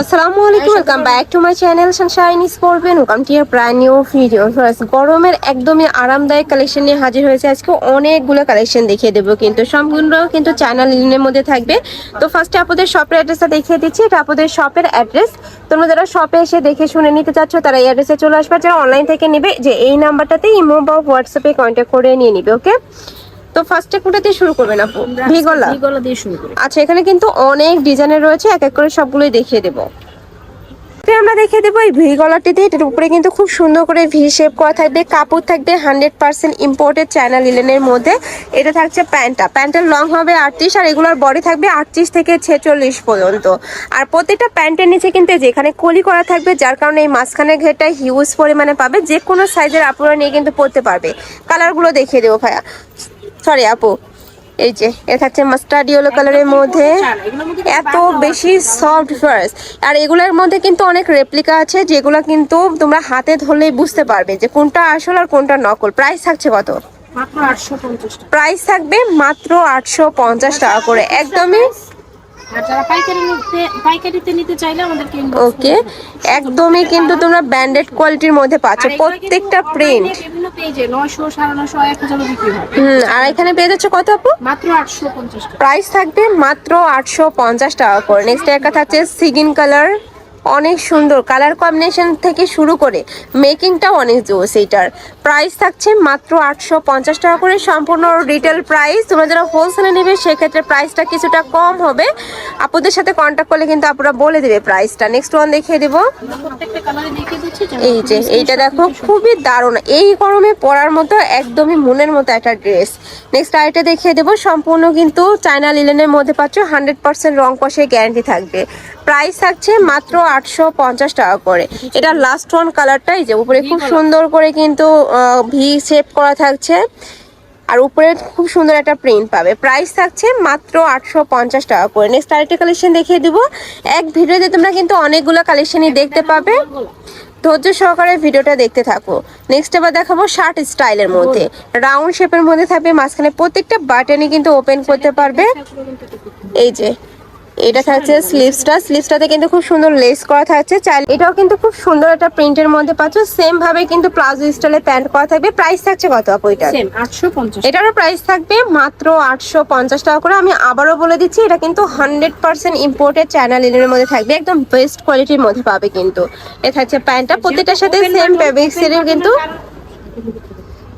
আসসালামু আলাইকুম welcome back to my channel sunshine স্পোর্টবেন welcome to your brand new video গরমের একদমই আরামদায়ক কালেকশন নিয়ে হাজির হয়েছে। আজকে অনেকগুলো কালেকশন দেখিয়ে দেবো কিন্তু সম্পূর্ণ কিন্তু চায়না লিনের মধ্যে থাকবে। তো ফার্স্টে আপনাদের শপের অ্যাড্রেসটা দেখিয়ে দিচ্ছি। এটা আপনাদের শপের অ্যাড্রেস তোমরা যারা শপে এসে দেখে শুনে নিতে চাচ্ছ তারা এই অ্যাড্রেসে চলে আসবে। যারা অনলাইন থেকে নেবে যে এই নাম্বারটাতে ইমো বা হোয়াটসঅ্যাপে কন্ট্যাক্ট করে নিয়ে নিবে ওকে তো ফার্স্টে কোনটা দিয়ে শুরু করবেন আপু? ভিগলা? গলা দিয়ে শুরু করি। আচ্ছা এখানে কিন্তু অনেক ডিজাইনের রয়েছে এক এক করে সবগুলোই দেখিয়ে দেবো। তো আমরা দেখিয়ে দেবো এই ভি গলাটিতে এটার উপরে কিন্তু খুব সুন্দর করে ভি শেপ করা থাকবে কাপড় থাকবে হান্ড্রেড পার্সেন্ট ইম্পোর্টেড চায়না লিলেনের মধ্যে। এটা থাকছে প্যান্টটা। প্যান্টের লং হবে আটত্রিশ আর এগুলোর বডি থাকবে আটত্রিশ থেকে ছেচল্লিশ পর্যন্ত। আর প্রত্যেকটা প্যান্টের নিচে কিন্তু যেখানে কলি করা থাকবে যার কারণে এই মাঝখানের ঘেরটা হিউজ পরিমাণে পাবে যে কোনো সাইজের আপুরা নিয়ে কিন্তু পরতে পারবে। কালারগুলো দেখিয়ে দেবো ভাইয়া। সরি আপু। এই যে এটা থাকছে মাস্টার্ড ইয়েলো কালারের মধ্যে। এত বেশি সফট ফার্স আর এগুলোর মধ্যে কিন্তু অনেক রেপ্লিকা আছে যেগুলো কিন্তু তোমরা হাতে ধরলেই বুঝতে পারবে যে কোনটা আসল আর কোনটা নকল। প্রাইস থাকছে কত? প্রাইস থাকবে মাত্র আটশো পঞ্চাশ টাকা করে। একদমই আর যারা পাইকারি নিতে পাইকারিতে নিতে চাইলে আমাদেরকে ওকে একদমই কিন্তু তোমরা ব্র্যান্ডেড কোয়ালিটির মধ্যে পাচ্ছ। প্রত্যেকটা প্রিন্ট বিভিন্ন পেজে বিক্রি হয়। হুম আর এখানে পেয়ে যাচ্ছ কত আপু? মাত্র টাকা। প্রাইস থাকবে মাত্র আটশো পঞ্চাশ টাকা করে। নেক্সট একটা থাকছে সিগিন কালার অনেক সুন্দর। কালার কম্বিনেশন থেকে শুরু করে মেকিংটাও অনেক জোস এইটার। প্রাইস থাকছে মাত্র আটশো পঞ্চাশ টাকা করে। সম্পূর্ণ রিটেল প্রাইস তোমরা যারা হোলসেলে নেবে, সেক্ষেত্রে প্রাইসটা কিছুটা কম হবে। আপুদের সাথে কন্ট্যাক্ট করলে কিন্তু আপুরা বলে দেবে প্রাইসটা নেক্সট ওয়ান দেখিয়ে দেবো। এই যে, এইটা দেখো, খুবই দারুণ। এই গরমে পরার মতো, একদমই মনের মতো একটা ড্রেস নেক্সট আরেকটা দেখিয়ে দেবো। সম্পূর্ণ কিন্তু চায়না লিলেনের মধ্যে পাচ্ছ হান্ড্রেড পার্সেন্ট রং কষে গ্যারান্টি থাকবে। প্রাইস থাকছে মাত্র আটশো পঞ্চাশ টাকা করে। এটা লাস্ট ওয়ান কালারটাই যে উপরে খুব সুন্দর করে কিন্তু ভি শেপ করা থাকছে। আর উপরে খুব সুন্দর একটা প্রিন্ট পাবে। প্রাইস থাকছে মাত্র আটশো পঞ্চাশ টাকা করে। নেক্সট আরেকটা কালেকশন দেখিয়ে দিব। এক ভিডিওতে তোমরা কিন্তু অনেকগুলো কালেকশনই দেখতে পাবে। ধৈর্য সহকারে ভিডিওটা দেখতে থাকো। নেক্সট এবার দেখাবো শার্ট স্টাইলের মধ্যে। রাউন্ড শেপের মধ্যে থাকবে, মাঝখানে প্রত্যেকটা বাটনই কিন্তু ওপেন করতে পারবে। এই যে এটা থাকছে স্লিভসটা স্লিভসটাতে কিন্তু খুব সুন্দর লেস করা থাকছে। চাইলে এটাও কিন্তু খুব সুন্দর একটা প্রিন্টের মধ্যে পাচ্ছ। সেম ভাবে কিন্তু প্লাজো স্টাইলে প্যান্ট করা থাকবে। প্রাইস থাকছে কত আপু এটা? এটারও প্রাইস থাকবে মাত্র আটশো পঞ্চাশ টাকা করে। আমি আবারও বলে দিচ্ছি এটা কিন্তু হান্ড্রেড পার্সেন্ট ইম্পোর্টেড চায়না লিনের মধ্যে থাকবে। একদম বেস্ট কোয়ালিটির মধ্যে পাবে কিন্তু। এটা থাকছে প্যান্টটা। প্রত্যেকটার সাথে সেম ফেব্রিক্সেরও কিন্তু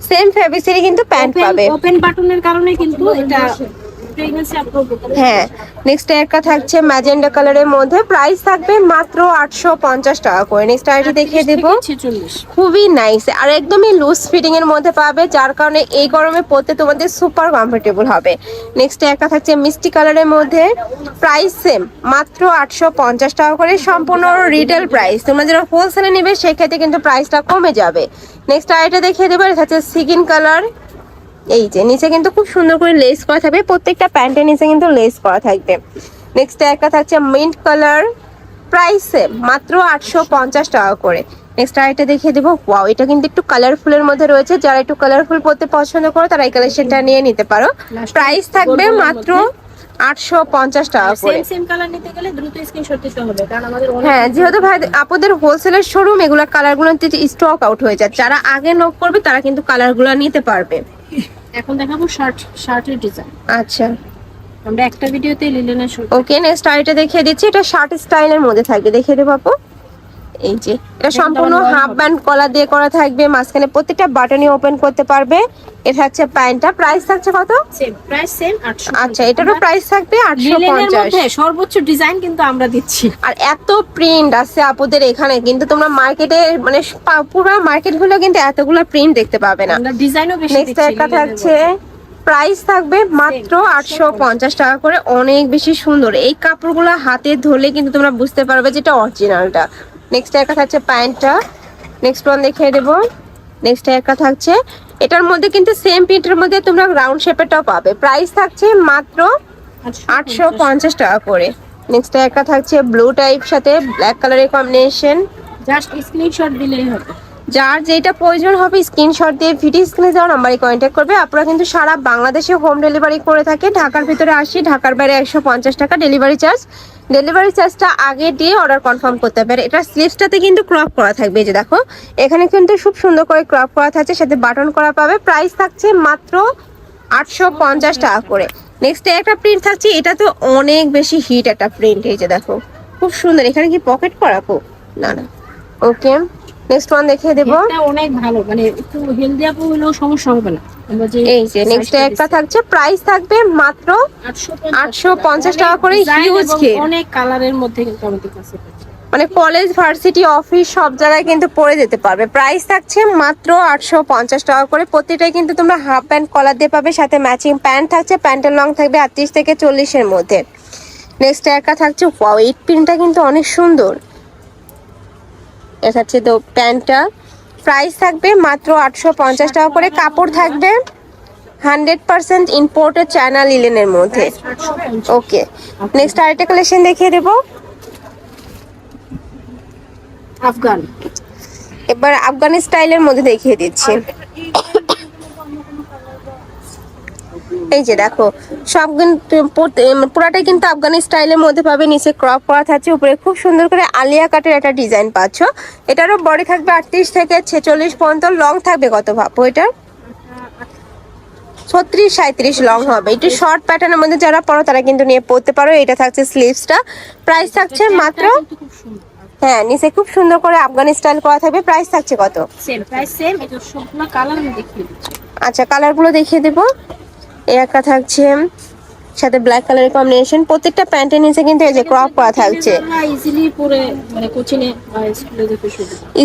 সেম ফেব্রিক্সেরই কিন্তু প্যান্ট পাবে। ওপেন বাটনের কারণে কিন্তু এটা হ্যাঁ নেক্সট একটা থাকছে ম্যাজেন্ডা কালারের মধ্যে। প্রাইস থাকবে মাত্র আটশো পঞ্চাশ টাকা করে। নেক্সট আরেকটি দেখিয়ে দেবো। খুবই নাইস আর একদমই লুজ ফিটিং এর মধ্যে পাবে যার কারণে এই গরমে পরতে তোমাদের সুপার কমফোর্টেবল হবে। নেক্সট একটা থাকছে মিষ্টি কালারের মধ্যে। প্রাইস সেম মাত্র আটশো পঞ্চাশ টাকা করে। সম্পূর্ণ রিটেল প্রাইস তোমরা যারা হোলসেলে নেবে সেক্ষেত্রে কিন্তু প্রাইসটা কমে যাবে। নেক্সট আরেকটা দেখিয়ে দেবো। এটা হচ্ছে সিগিন কালার এই যে নিচে কিন্তু খুব সুন্দর করে লেস করা থাকবে। প্রত্যেকটা প্যান্টের নিচে কিন্তু লেস করা থাকবে। নেক্সট একটা থাকছে মিন্ট কালার প্রাইসে মাত্র আটশো পঞ্চাশ টাকা করে। নেক্সট আরেকটা দেখিয়ে দেবো। ওয়াও এটা কিন্তু একটু কালারফুলের মধ্যে রয়েছে। যারা একটু কালারফুল পড়তে পছন্দ করো তারা এই কালেকশনটা নিয়ে নিতে পারো। প্রাইস থাকবে মাত্র আটশো পঞ্চাশ টাকা করে। সেম সেম কালার নিতে গেলে দ্রুত স্ক্রিনশট দিতে হবে কারণ আমাদের হ্যাঁ যেহেতু ভাই আপুদের হোলসেলের শোরুম এগুলো কালারগুলো স্টক আউট হয়ে যায় যারা আগে নক করবে তারা কিন্তু কালারগুলো নিতে পারবে। এখন দেখাবো শার্ট শার্টের ডিজাইন আচ্ছা। আমরা একটা ভিডিওতে লিলেনের শুট ওকে নেক্সট আইটা দেখিয়ে দিচ্ছি। এটা শার্ট স্টাইলের মধ্যে থাকবে। দেখিয়ে দেবো আপু। এই যে এটা সম্পূর্ণ হাফ। ব্যান্ড কলার দিয়ে করা থাকবে মাঝখানে প্রত্যেকটা বাটনই ওপেন করতে পারবে। এটা হচ্ছে প্যান্টটা প্রাইস থাকছে কত? প্রাইস সেম 800 আচ্ছা এটারও প্রাইস থাকবে আটশো লিলেনের পঞ্চাশ। মধ্যে সর্বোচ্চ ডিজাইন কিন্তু আমরা দিচ্ছি। আর এত প্রিন্ট আছে আপুদের এখানে কিন্তু তোমরা মার্কেটে মানে পুরো মার্কেটগুলো কিন্তু এতগুলো প্রিন্ট দেখতে পাবে না। আমরা ডিজাইনও বেশি নেক্সট একটা থাকছে প্রাইস থাকবে মাত্র আটশো পঞ্চাশ। টাকা করে অনেক বেশি সুন্দর। এই কাপড়গুলো হাতে ধরলে কিন্তু তোমরা বুঝতে পারবে যেটা অরিজিনালটা নেক্সট একটা থাকছে প্যান্টটা নেক্সট ওয়ান দেখিয়ে দেবো। নেক্সট একটা থাকছে। এটার মধ্যে কিন্তু সেম প্রিন্টের মধ্যে তোমরা রাউন্ড শেপেরটাও পাবে। প্রাইস থাকছে মাত্র আটশো পঞ্চাশ টাকা করে। নেক্সট একটা থাকছে ব্লু টাইপ সাথে ব্ল্যাক কালারের কম্বিনেশন জাস্ট স্ক্রিনশট দিলেই হবে। যার যেটা প্রয়োজন হবে স্ক্রিনশট দিয়ে ভিডিও স্ক্রিনে যাওয়া নাম্বারে কন্ট্যাক্ট করবে। আপনারা কিন্তু সারা বাংলাদেশে হোম ডেলিভারি করে থাকে ঢাকার ভিতরে আসি, ঢাকার বাইরে একশো পঞ্চাশ টাকা ডেলিভারি চার্জ ডেলিভারি চার্জটা আগে দিয়ে অর্ডার কনফার্ম করতে পারে এটা স্লিভসটাতে কিন্তু ক্রপ করা থাকবে। যে দেখো, এখানে কিন্তু খুব সুন্দর করে ক্রপ করা থাকছে, সাথে বাটন করা পাবে। প্রাইস থাকছে মাত্র আটশো পঞ্চাশ টাকা করে। নেক্সট একটা প্রিন্ট থাকছে এটা তো অনেক বেশি হিট একটা প্রিন্ট এই যে দেখো, খুব সুন্দর। এখানে কি পকেট করা পো না না। ওকে নেক্সট ওয়ান দেখিয়ে দেবো। এটা অনেক ভালো মানে একটু হেলদি আপু হলেও সমস্যা হবে না। এই যে নেক্সট একটা থাকছে প্রাইস থাকবে মাত্র 850 টাকা। করে huge kit। অনেক কালারের মধ্যে কিন্তু আমাদের কাছে মানে কলেজ ভার্সিটি অফিস সব জায়গায় কিন্তু পরে যেতে পারবে। প্রাইস থাকছে মাত্র আটশো পঞ্চাশ টাকা করে। প্রতিটাই কিন্তু তোমরা হাফ প্যান্ট কলার দিয়ে পাবে সাথে ম্যাচিং প্যান্ট থাকছে। প্যান্টের লং থাকবে আটত্রিশ থেকে চল্লিশের মধ্যে। নেক্সট একটা থাকছে ওয়াও এই প্রিন্টটা কিন্তু অনেক সুন্দর। হচ্ছে তো প্যান্টটা। প্রাইস থাকবে মাত্র আটশো পঞ্চাশ টাকা করে। কাপড় থাকবে হান্ড্রেড পার্সেন্ট ইম্পোর্টেড চায়না লিলেনের মধ্যে। ওকে নেক্সট আরেকটা কালেকশন দেখিয়ে দেবো। আফগান। এবার আফগান স্টাইলের মধ্যে দেখিয়ে দিচ্ছি। এই যে দেখো সব পুরাটাই কিন্তু আফগানি স্টাইলের মধ্যে পাবে নিচে ক্রপ করা থাকছে উপরে খুব সুন্দর করে আলিয়া কাটের একটা ডিজাইন পাচ্ছ। এটারও বডি থাকবে আটত্রিশ থেকে ছেচল্লিশ পর্যন্ত লং থাকবে কত ভাবো এটা? ছত্রিশ সাঁত্রিশ লং হবে। একটু শর্ট প্যাটার্নের মধ্যে যারা পড়ো তারা কিন্তু নিয়ে পড়তে পারো। এটা থাকছে স্লিভসটা প্রাইস থাকছে মাত্র হ্যাঁ নিচে খুব সুন্দর করে আফগানি স্টাইল করা থাকবে। প্রাইস থাকছে কত? সেম প্রাইস সেম এটা সবগুলো কালার আমি দেখিয়ে দিচ্ছি। আচ্ছা কালারগুলো দেখিয়ে দেবো। একটা থাকছে সাথে ব্ল্যাক কালারের কম্বিনেশন প্রত্যেকটা প্যান্টের নিচে কিন্তু এই যে ক্রপ করা থাকছে। ইজিলি পরে মানে কোচিনে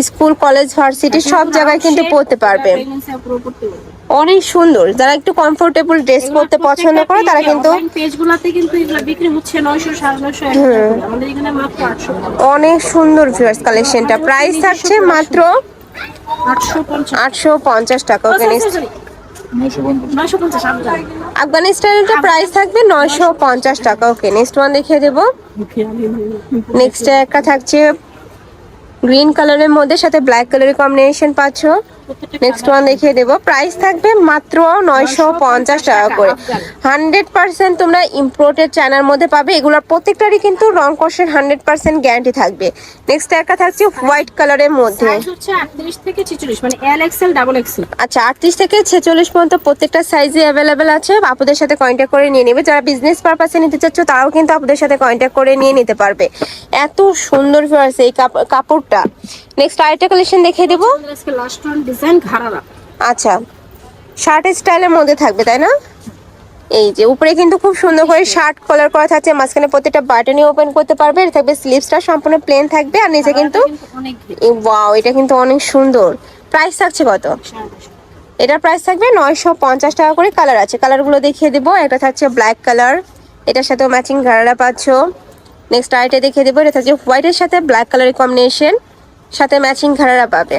স্কুলে কলেজ ভার্সিটি সব জায়গায় কিন্তু পড়তে পারবে। অনেক সুন্দর। যারা একটু কমফোর্টেবল ড্রেস পরতে পছন্দ করে তারা কিন্তু পেজগুলোতে কিন্তু এগুলো বিক্রি হচ্ছে 900 950 আমাদের এখানে মাত্র 800 অনেক সুন্দর ভিউয়ার্স কালেকশনটা প্রাইস থাকছে মাত্র 850 আটশো পঞ্চাশ টাকা। ওকে নেক্সট 950 আফগান প্রাইস থাকবে নয়শো পঞ্চাশ টাকা ওকে নেক্সট ওয়ান দেখিয়ে দেবো। নেক্সট একটা থাকছে গ্রিন কালারের মধ্যে সাথে ব্ল্যাক কালারের কম্বিনেশন পাচ্ছ। নেক্সট ওয়ান দেখিয়ে দেবো। প্রাইস থাকবে মাত্র নয়শো পঞ্চাশ টাকা করে। হান্ড্রেড পার্সেন্ট তোমরা ইম্পোর্টেড চায়নার মধ্যে পাবে। এগুলোর প্রত্যেকটারই কিন্তু রং কষের হান্ড্রেড পার্সেন্ট গ্যারান্টি থাকবে। নেক্সট একটা থাকছে হোয়াইট কালারের মধ্যে। সাইজ হচ্ছে 38 থেকে মানে এল এক্সেল ডাবল এক্সেল আচ্ছা আটত্রিশ থেকে ছেচল্লিশ পর্যন্ত প্রত্যেকটা সাইজে অ্যাভেলেবেল আছে। আপুদের সাথে কন্ট্যাক্ট করে নিয়ে নেবে। যারা বিজনেস পারপাসে নিতে চাচ্ছ তারাও কিন্তু আপুদের সাথে কন্ট্যাক্ট করে নিয়ে নিতে পারবে। এত সুন্দর ফিয়ার্স এই কাপ- কাপড়টা। নেক্সট আরেকটা কালেকশন দেখিয়ে দেবো। ডিজাইন ঘাড়ারা আচ্ছা শার্টের স্টাইলের মধ্যে থাকবে তাই না? এই যে উপরে কিন্তু খুব সুন্দর করে শার্ট কলার করা থাকছে মাঝখানে প্রত্যেকটা বাটনই ওপেন করতে পারবে এটা থাকবে স্লিভসটা সম্পূর্ণ প্লেন থাকবে আর নিচে কিন্তু ওয়াও এটা কিন্তু অনেক সুন্দর। প্রাইস থাকছে কত? এটার প্রাইস থাকবে নয়শো পঞ্চাশ টাকা করে কালার আছে। কালারগুলো দেখিয়ে দেবো একটা থাকছে ব্ল্যাক কালার এটার সাথেও ম্যাচিং ঘাড়া পাচ্ছ। নেক্সট আরেকটা দেখিয়ে দেবো এটা থাকছে হোয়াইটের সাথে ব্ল্যাক কালারের কম্বিনেশন সাথে ম্যাচিং ঘাড়া পাবে।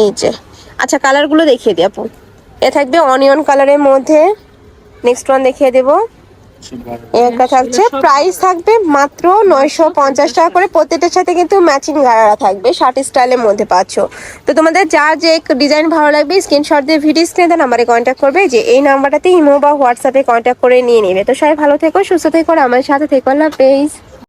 এই যে। আচ্ছা কালারগুলো দেখিয়ে দিই আপু। এ থাকবে অনিয়ন কালারের মধ্যে। নেক্সট ওয়ান দেখিয়ে দেবো। একটা থাকছে। প্রাইস থাকবে মাত্র নয়শো পঞ্চাশ টাকা করে। প্রত্যেকটার সাথে কিন্তু ম্যাচিং গাড়ারা থাকবে। শার্ট স্টাইলের মধ্যে পাচ্ছ। তো তোমাদের যার যে ডিজাইন ভালো লাগবে স্ক্রিনশট দিয়ে ভিডিও স্ক্রিনে নাম্বারে কন্ট্যাক্ট করবে। যে এই নাম্বারটাতে ইমো বা হোয়াটসঅ্যাপে কন্ট্যাক্ট করে নিয়ে নেবে। তো সবাই ভালো থেকো, সুস্থ থেকো আমার সাথে থেকো। আল্লাহ হাফেজ।